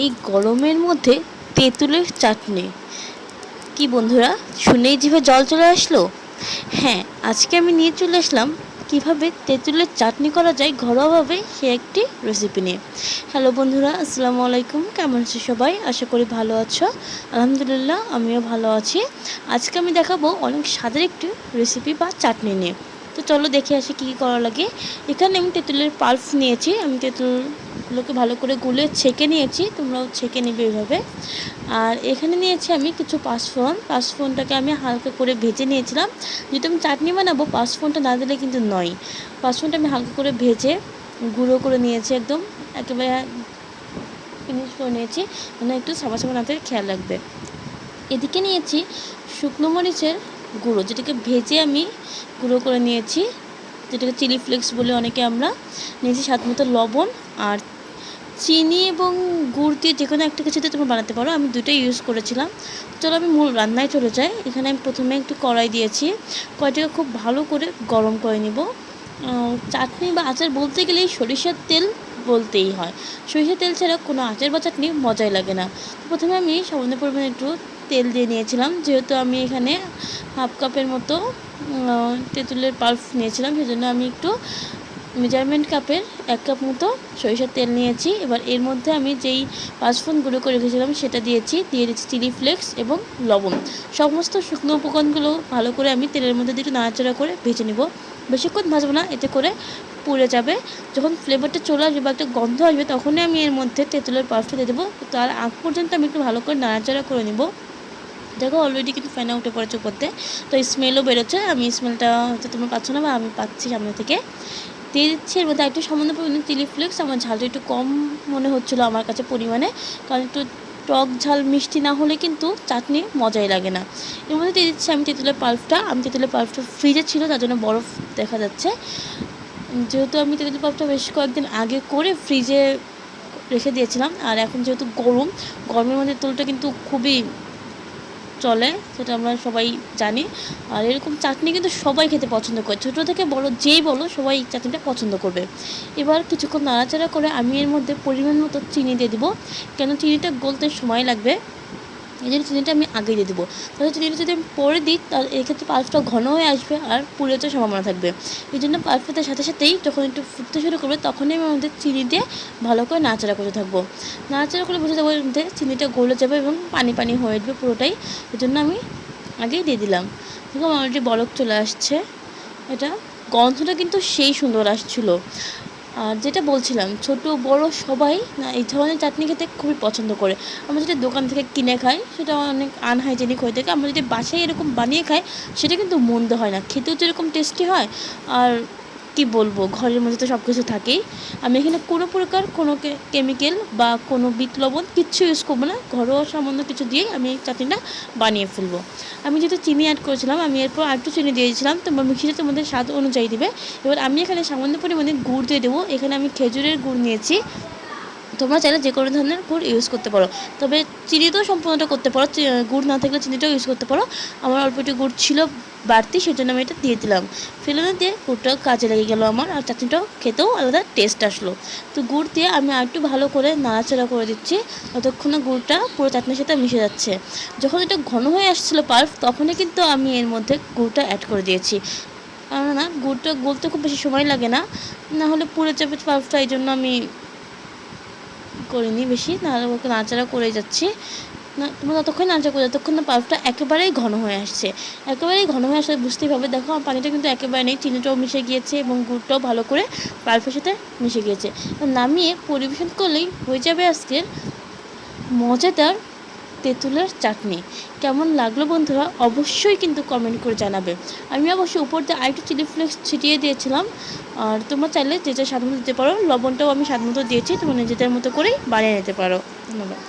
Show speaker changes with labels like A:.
A: এই গরমের মধ্যে তেঁতুলের চাটনি। কি বন্ধুরা, শুনেই জিভে জল চলে আসলো? হ্যাঁ আজকে আমি নিয়ে চলে আসলাম কীভাবে তেঁতুলের চাটনি করা যায় ঘরোয়াভাবে সে একটি রেসিপি নিয়ে। হ্যালো বন্ধুরা, আসসালামু আলাইকুম। কেমন আছো সবাই? আশা করি ভালো আছো। আলহামদুলিল্লাহ, আমিও ভালো আছি। আজকে আমি দেখাবো অনেক স্বাদের একটি রেসিপি বা চাটনি নিয়ে। তো চলো দেখে আসি কী কী করা লাগে। এখানে আমি তেঁতুলের পাল্প নিয়েছি। আমি তেঁতুলগুলোকে ভালো করে গুলে ছেঁকে নিয়েছি, তোমরাও ছেঁকে নেবে এইভাবে আর এখানে নিয়েছি আমি কিছু পাঁচফোড়ন। পাঁচফোড়নটাকে আমি হালকা করে ভেজে নিয়েছিলাম। যেহেতু আমি চাটনি বানাবো, পাঁচফোড়নটা না দিলে কিন্তু নয়। পাঁচফোড়নটা আমি হালকা করে ভেজে গুঁড়ো করে নিয়েছি একদম, একেবারে ফিনিশ করে নিয়েছি। মানে একটু সামা সামা নাতে খেয়াল রাখবে। এদিকে নিয়েছি শুকনো মরিচের গুঁড়ো, যেটাকে ভেজে আমি গুঁড়ো করে নিয়েছি। যেটাকে চিলি ফ্লেক্স বলে অনেকে আমরা। নিয়েছি স্বাদ মতো লবণ আর চিনি এবং গুড় দিয়ে যে কোনো একটা কিছুতে তোমরা বানাতে পারো। আমি দুটোই ইউজ করেছিলাম। চলো আমি মূল রান্নায় চলে যাই। এখানে আমি প্রথমে একটু কড়াই দিয়েছি। কড়াইটাকে খুব ভালো করে গরম করে নিব। চাটনি বা আচার বলতে গেলেই সরিষার তেল বলতেই হয়। সরিষার তেল ছাড়া কোনো আচার বা চাটনি মজাই লাগে না। প্রথমে আমি সামান্য পরিমাণে একটু তেল দিয়ে নিয়েছিলাম। যেহেতু আমি এখানে হাফ কাপের মতো তেঁতুলের পাল্প নিয়েছিলাম, সেজন্য আমি একটু মেজারমেন্ট কাপের এক কাপ মতো সরিষার তেল নিয়েছি। এবার এর মধ্যে আমি যেই পাঁচফোড়ন গুঁড়ো করে রেখেছিলাম সেটা দিয়েছি। দিয়ে দিচ্ছি চিলি ফ্লেক্স এবং লবণ। সমস্ত শুকনো উপকরণগুলো ভালো করে আমি তেলের মধ্যে দিয়ে নাড়াচাড়া করে ভেজে নেব। বেশিক্ষণ ভাজবো না, এতে করে পুড়ে যাবে। যখন ফ্লেভারটা চলে আসবে বা একটা গন্ধ আসবে তখনই আমি এর মধ্যে তেঁতুলের পাল্পটা দিয়ে দেবো। তার আগ পর্যন্ত আমি একটু ভালো করে নাড়াচাড়া করে নেব। দেখো অলরেডি কিন্তু ফ্যানে উঠে পড়েছে করতে তো স্মেলও বেরোচ্ছে। আমি স্মেলটা হয়তো তোমরা পাচ্ছ না বা আমি পাচ্ছি সামনে থেকে। দিয়ে দিচ্ছি এর মধ্যে একটু সামান্য পরিমাণে চিলি ফ্লেক্স আমার ঝালটা একটু কম মনে হচ্ছিল আমার কাছে পরিমাণে, কারণ একটু টক ঝাল মিষ্টি না হলে কিন্তু চাটনি মজাই লাগে না। এর মধ্যে দিয়ে দিচ্ছি আমি তেঁতুলের পাল্পটা। আমি তেঁতুলের পাল্পটা ফ্রিজে ছিল, তার জন্য বরফ দেখা যাচ্ছে। যেহেতু আমি তেঁতুলের পাল্পটা বেশ কয়েকদিন আগে করে ফ্রিজে রেখে দিয়েছিলাম, আর এখন যেহেতু গরম, গরমের মধ্যে তেঁতুলটা কিন্তু খুবই চলে, সেটা আমরা সবাই জানি। আর এরকম চাটনি কিন্তু সবাই খেতে পছন্দ করে। ছোট থেকে বড় যেই বলো, সবাই এই চাটনিটা পছন্দ করবে। এবার কিছুক্ষণ নাড়াচাড়া করে আমি এর মধ্যে পরিমাণ মতো চিনি দিয়ে দিব। কেন চিনিটা গলতে সময় লাগবে? এই জন্য চিনিটা আমি আগে দিয়ে দেবো। তাহলে চিনিটা যদি আমি পরে দিই, তাহলে এক্ষেত্রে পাল্পটা ঘন হয়ে আসবে আর পুড়ে যাওয়ার সম্ভাবনা থাকবে। এই জন্য পাল্পটার সাথে সাথেই যখন একটু ফুটতে শুরু করবে, তখনই আমি আমাদের চিনি দিয়ে ভালো করে নাড়াচাড়া করতে থাকব। নাড়াচাড়া করে বুঝে যাব এর মধ্যে চিনিটা গলে যাবে এবং পানি পানি হয়ে যাবে পুরোটাই। এই জন্য আমি আগেই দিয়ে দিলাম। দেখো অলরেডি বলক চলে আসছে। এটা গন্ধটা কিন্তু সেই সুন্দর আসছিল। আর যেটা বলছিলাম, ছোট, বড় সবাই না, এই ধরনের চাটনি খেতে খুবই পছন্দ করে। আমরা যেটা দোকান থেকে কিনে খাই, সেটা অনেক আনহাইজেনিক হয়ে থাকে। আমরা যদি বাসায় এরকম বানিয়ে খাই, সেটা কিন্তু মন্দ হয় না। খেতেও যেরকম টেস্টি হয়, আর কি বলব? ঘরের মধ্যে তো সব কিছু থাকেই। আমি এখানে কোনো প্রকার কোনো কেমিক্যাল বা কোনো বিট লবণ কিচ্ছু ইউজ করব না। ঘরোয়া সামান্য কিছু দিয়ে আমি এই চাটনিটা বানিয়ে ফেলব। আমি যেহেতু চিনি অ্যাড করেছিলাম, আমি এরপর আরেকটু চিনি দিয়েছিলাম তোমার মিক্সিটা তোমাদের স্বাদ অনুযায়ী দেবে। এবার আমি এখানে সামান্য পরিমাণে গুড় দিয়ে দেবো। এখানে আমি খেজুরের গুড় নিয়েছি। তোমরা চাইলে যে কোনো ধরনের গুড় ইউজ করতে পারো। তবে চিনিতেও সম্পূর্ণটা করতে পারো গুড় না থাকলে চিনিটাও ইউজ করতে পারো। আমার অল্প একটু গুড় ছিল বাড়তি সেই জন্য আমি এটা দিয়ে দিলাম। ফেলে দিয়ে গুড়টাও কাজে লেগে গেলো আমার, আর চাটনিটাও খেতেও আলাদা টেস্ট আসলো। তো গুড় দিয়ে আমি আর একটু ভালো করে নাড়াচাড়া করে দিচ্ছি ততক্ষণে গুড়টা পুরো চাটনির সাথে মিশে যাচ্ছে। যখন এটা ঘন হয়ে আসছিল পাল্প, তখনই কিন্তু আমি এর মধ্যে গুড়টা অ্যাড করে দিয়েছি। না গুড়টা গলতে খুব বেশি সময় লাগে না না হলে পুড়ে যাবে পাল্পটা, এই জন্য আমি করিনি বেশি নাহলে ওকে নাড়াচাড়া করে যাচ্ছি। না তোমরা ততক্ষণ নাচা করে যতক্ষণ না পাল্পটা একেবারেই ঘন হয়ে আসছে। একেবারেই ঘন হয়ে আসলে বুঝতেই পারবে। দেখো, আমার পানিটা কিন্তু একেবারে নেই, চিনিটাও মিশে গিয়েছে এবং গুড়টাও ভালো করে পাল্পের সাথে মিশে গিয়েছে। নামিয়ে পরিবেশন করলেই হয়ে যাবে আজকের মজাদার তেঁতুলের চাটনি। কেমন লাগল বন্ধুরা? অবশ্যই কিন্তু কমেন্ট করে জানাবে। আমি অবশ্যই উপর দিয়ে আরেকটু চিলি ফ্লেক্স ছিটিয়ে দিয়েছিলাম। আর তোমরা চাইলে যে যা স্বাদ মতো দিতে পারো। লবণটাও আমি স্বাদ মতো দিয়েছি। তোমরা নিজেদের মতো করেই বানিয়ে নিতে পারো। ধন্যবাদ।